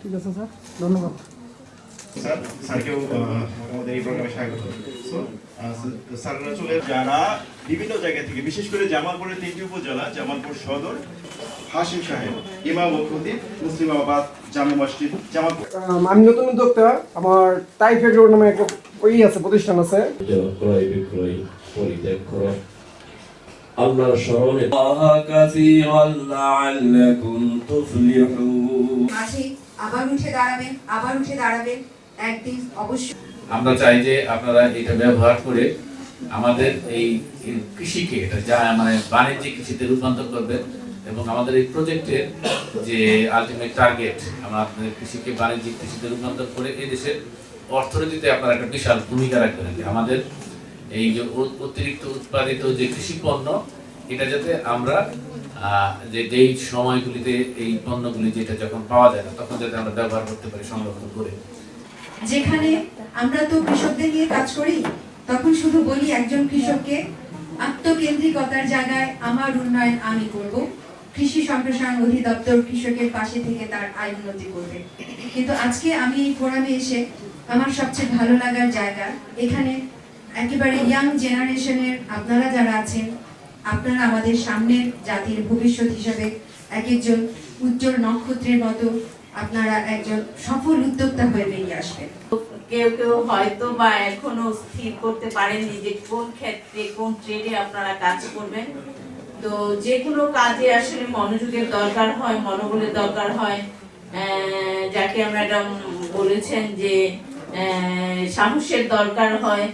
ঠিক আছে স্যার। ধন্যবাদ। স্যার স্যারকেও আমাদের এই প্রোগ্রামে স্বাগত। স্যাররা চলে যারা বিভিন্ন জায়গা থেকে বিশেষ করে জামালপুরের তিনটি উপজেলা জামালপুর সদর হাসিম সাহেব ইমাম ও খতিব মুসলিমাবাদ জামে মসজিদ জামালপুর। আমি নতুন উদ্যোক্তা। আমার এগ্রো নামে একটা ওই আছে প্রতিষ্ঠান আছে। ক্রয় বিক্রয় পরিত্যাগ করো। আল্লাহর স্মরণে। আবার উঠে দাঁড়াবেন আবার উঠে দাঁড়াবেন। একদিন অবশ্যই। আমরা চাই যে আপনারা এটা ব্যবহার করে আমাদের এই কৃষিকে এটা যা মানে বাণিজ্যিক কৃষিতে রূপান্তর করবে এবং আমাদের এই প্রজেক্টের যে আলটিমেট টার্গেট আমরা আপনাদের কৃষিকে বাণিজ্যিক কৃষিতে রূপান্তর করে এই দেশের অর্থনীতিতে আপনারা একটা বিশাল ভূমিকা রাখবেন। আমাদের এই যে অতিরিক্ত উৎপাদিত যে কৃষি পণ্য এটা যাতে আমরা যে যেই সময়গুলিতে এই পণ্যগুলি যেটা যখন পাওয়া যায় না, তখন যাতে আমরা ব্যবহার করতে পারি, সংরক্ষণ করে। যেখানে আমরা তো কৃষকদের নিয়ে কাজ করি, তখন শুধু বলি একজন কৃষককে, আত্মকেন্দ্রিকতার জায়গায় আমার উন্নয়ন আমি করব। কৃষি সম্প্রসারণ অধিদপ্তর কৃষকের পাশে থেকে তার আয় উন্নতি করবে। কিন্তু আজকে আমি এই ফোরামে এসে আমার সবচেয়ে ভালো লাগার জায়গা, এখানে একেবারে ইয়াং জেনারেশনের আপনারা যারা আছেন, আপনারা আমাদের সামনের জাতির ভবিষ্যৎ হিসাবে এক একজন উজ্জ্বল নক্ষত্রের মতো আপনারা একজন সফল উদ্যোক্তা হয়ে বেরিয়ে আসবেন। কেউ কেউ হয়তো বা এখনও স্থির করতে পারেননি যে কোন ক্ষেত্রে, কোন ট্রেডে আপনারা কাজ করবেন। তো যে কোনো কাজে আসলে মনোযোগের দরকার হয়, মনোবলের দরকার হয়। যাকে ম্যাডাম বলেছেন যে সাহসের দরকার হয়।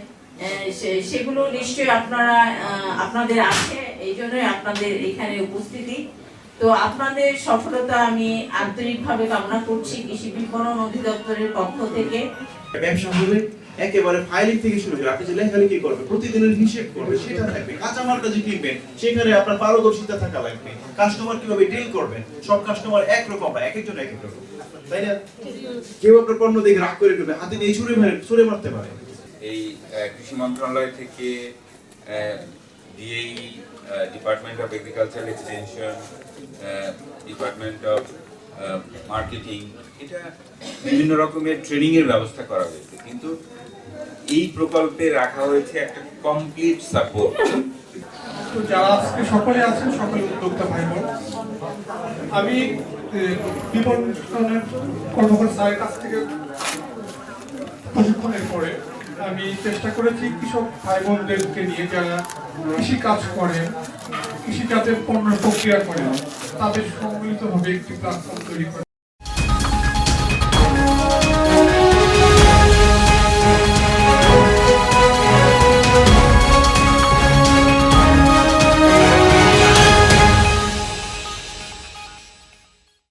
সেগুলো নিশ্চয়ই আপনারা আপনাদের আছে এই জন্যই আপনাদের এখানে উপস্থিতি। তো আপনাদের সফলতা আমি আন্তরিকভাবে কামনা করছি কৃষি বিপণন অধিদপ্তরের পক্ষ থেকে। ব্যবসা হলে একেবারে ফাইলিং থেকে শুরু করে আপনি যে লেখালেখি করবেন প্রতিদিনের হিসেব করবেন সেটা থাকবে। কাঁচামালটা যে কিনবেন সেখানে আপনার পারদর্শিতা থাকা লাগবে। কাস্টমার কীভাবে ডিল করবেন সব কাস্টমার একরকম না এক একজন এক এক রকম তাই না? কেউ আপনার পণ্য দেখে রাগ করে ফেলবে হাতে নিয়ে ছুড়ে মারে ছুড়ে মারতে পারে। এই কৃষি মন্ত্রণালয় থেকে DAE department of agriculture extension department of marketing এটা বিভিন্ন রকমের ট্রেনিংয়ের ব্যবস্থা করা হয়েছে। কিন্তু এই প্রকল্পে রাখা হয়েছে একটা কমপ্লিট সাপোর্ট যারা আজকে সকলে আছেন, সকলে উদ্যোক্তা ভাই বোন, আমি বিপণনের কর্মকর্তা স্যারের কাছ থেকে প্রশিক্ষণের পরে আমি চেষ্টা করেছি কৃষক ভাই বোনদেরকে নিয়ে যারা কৃষিকাজ করে, কৃষিকাজের পণ্য প্রক্রিয়া করে, তাদের সম্মিলিতভাবে একটি প্ল্যাটফর্ম তৈরি করা।